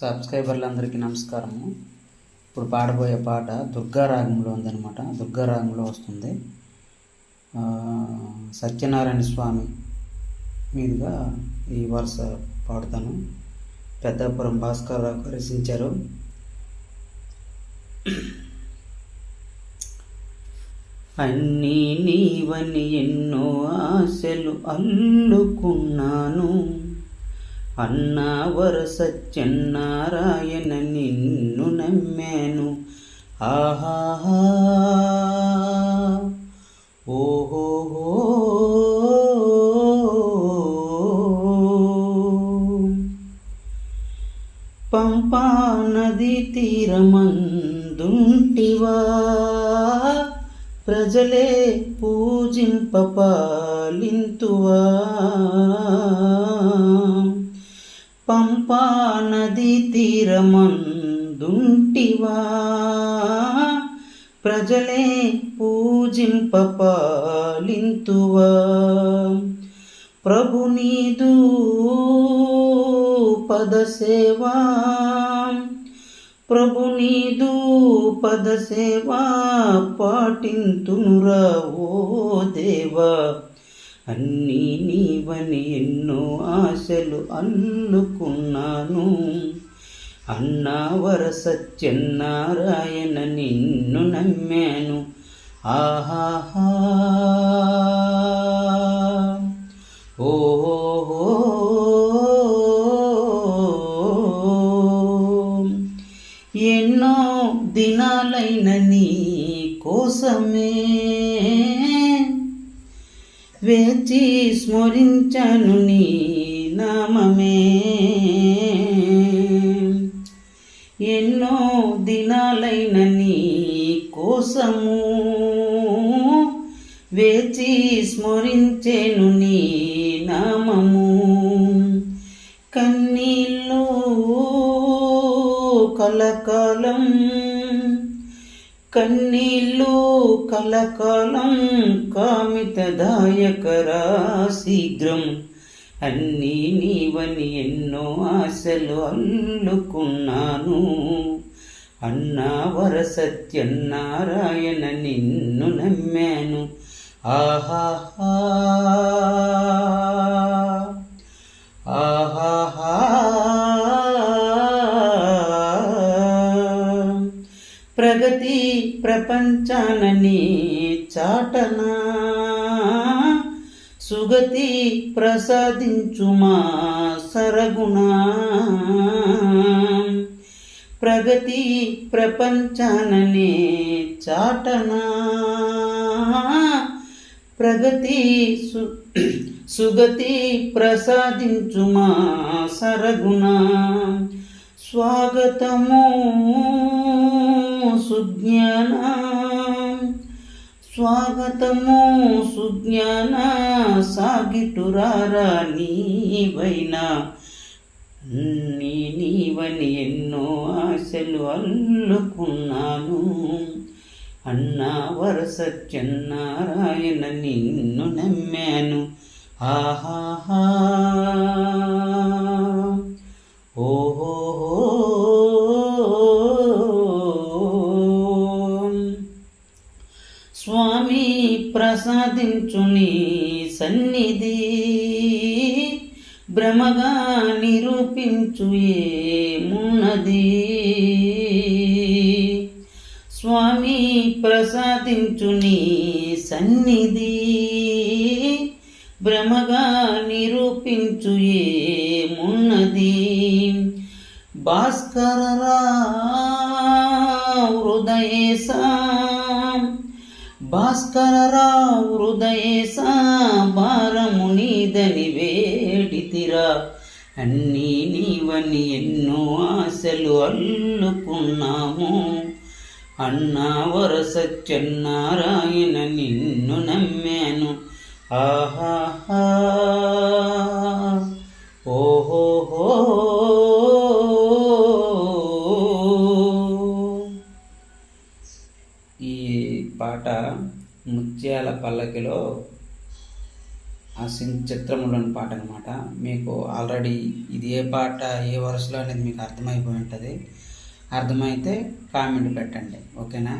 సబ్స్క్రైబర్లందరికీ నమస్కారము. ఇప్పుడు పాడబోయే పాట దుర్గా రాగంలో ఉందన్నమాట. దుర్గా రాగంలో వస్తుంది సత్యనారాయణ స్వామి మీదుగా ఈ వరుస పాడుతాను. పెద్దాపురం భాస్కర్ రావు రచించారు. అన్నీ నీవని ఎన్నో ఆశలు అల్లుకున్నాను. అన్నావర సత్యనారాయణ నిన్ను నమ్మాను. ఆహాహా ఓహో. పంపా నది తీరమందుంటివా? ప్రజలే పూజింప పాలింతువా? పంపా నది తీరమందుంటివా ప్రజలే పూజింపపాలింతువా? ప్రభు నీదు పదసేవా? ప్రభు నీదు పదసేవా? పాటింతునురా ఓ దేవా? అన్నీ నీవని ఎన్నో ఆశలు అల్లుకున్నాను. అన్నావర సత్యనారాయణ నిన్ను నమ్మాను. ఆహాహా. ఓహో ఎన్నో దినాలైన నీ కోసమే వేచి స్మరించను నీ నామమే. ఎన్నో దినాలైన నీ కోసము వేచి స్మరించెను నీ నామము. కన్నీళ్ళు కలకాలం కన్నీళ్ళు కలకాలం కామితదాయకరా శీఘ్రం అన్నీ నీవని ఎన్నో ఆశలు అల్లుకున్నాను. అన్నావర సత్యనారాయణ నిన్ను నమ్మాను. ఆహాహా ఆహాహా. ప్రగతి ప్రపంచానని చాటనా. సుగతి ప్రసాదించుమా సరగుణా. ప్రగతి ప్రపంచాననే చాటనా. ప్రగతి సు సుగతి ప్రసాదించుమా సరగుణ. స్వాగతము సుజ్ఞాన. స్వాగతము సుజ్ఞాన. సాగిటురారా నీవైనా. నీ నీవని ఎన్నో ఆశలు అల్లుకున్నాను. అన్నా వరస చెన్నారాయణ నిన్ను నమ్మాను. ఆహాహా. స్వామి ప్రసాదించుని సన్నిధి. భ్రమగా నిరూపించు ఏమున్నది స్వామి ప్రసాదించుని సన్నిధి. భ్రమగా నిరూపించు ఏమున్నది భాస్కరరా హృదయేశా భాస్కరరావు హృదయేశ భారము నీదని వేడితిరా. అన్నీ నీవని ఎన్నో ఆశలు అల్లుకున్నాము. అన్నా వరస చెన్నారాయణ నిన్ను నమ్మాను. ఆహా పాట ముత్యాల పల్లకిలో ఆ సిన్ చిత్రములోని పాట అనమాట మీకు ఆల్రెడీ ఇది ఏ పాట ఏ వరుసలో అనేది మీకు అర్థమైపోయి ఉంటుంది. అర్థమైతే కామెంట్ పెట్టండి. ఓకేనా?